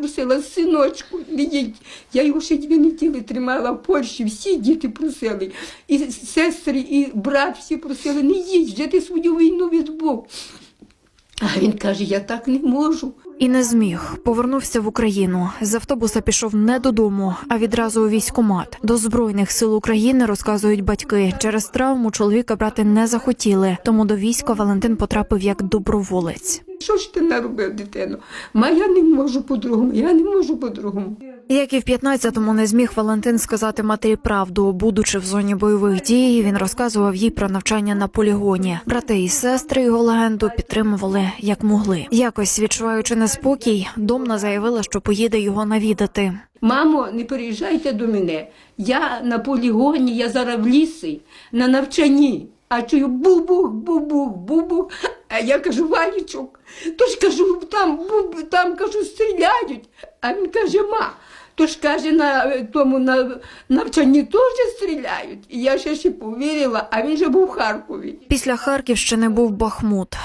просила, синочку, не. Я його ще дві неділі тримала в Польщі, всі діти просили. І сестри, і брат всі просили, не їдь, вже ти свою війну відбув. А він каже, я так не можу. І не зміг. Повернувся в Україну. З автобуса пішов не додому, а відразу у військкомат. До збройних сил України розказують батьки. Через травму чоловіка брати не захотіли. Тому до війська Валентин потрапив як доброволець. Що ж ти наробив, дитину? Ма я не можу по-другому, я не можу по-другому. Як і в 15-му не зміг Валентин сказати матері правду. Будучи в зоні бойових дій, він розказував їй про навчання на полігоні. Брати і сестри його легенду підтримували як могли. Якось відчуваючи неспокій, домна заявила, що поїде його навідати. Мамо, не переїжджайте до мене. Я на полігоні, я зараз в лісі, на навчанні. А чую бубух, бубух, бубух. Я кажу, Валічок, то ж кажу, там, там кажу, стріляють. А він каже, ма. То ж каже, на е, тому на навчанні теж стріляють. І я ще ще повірила, а він же був в Харкові. Після Харківщини був Бахмут.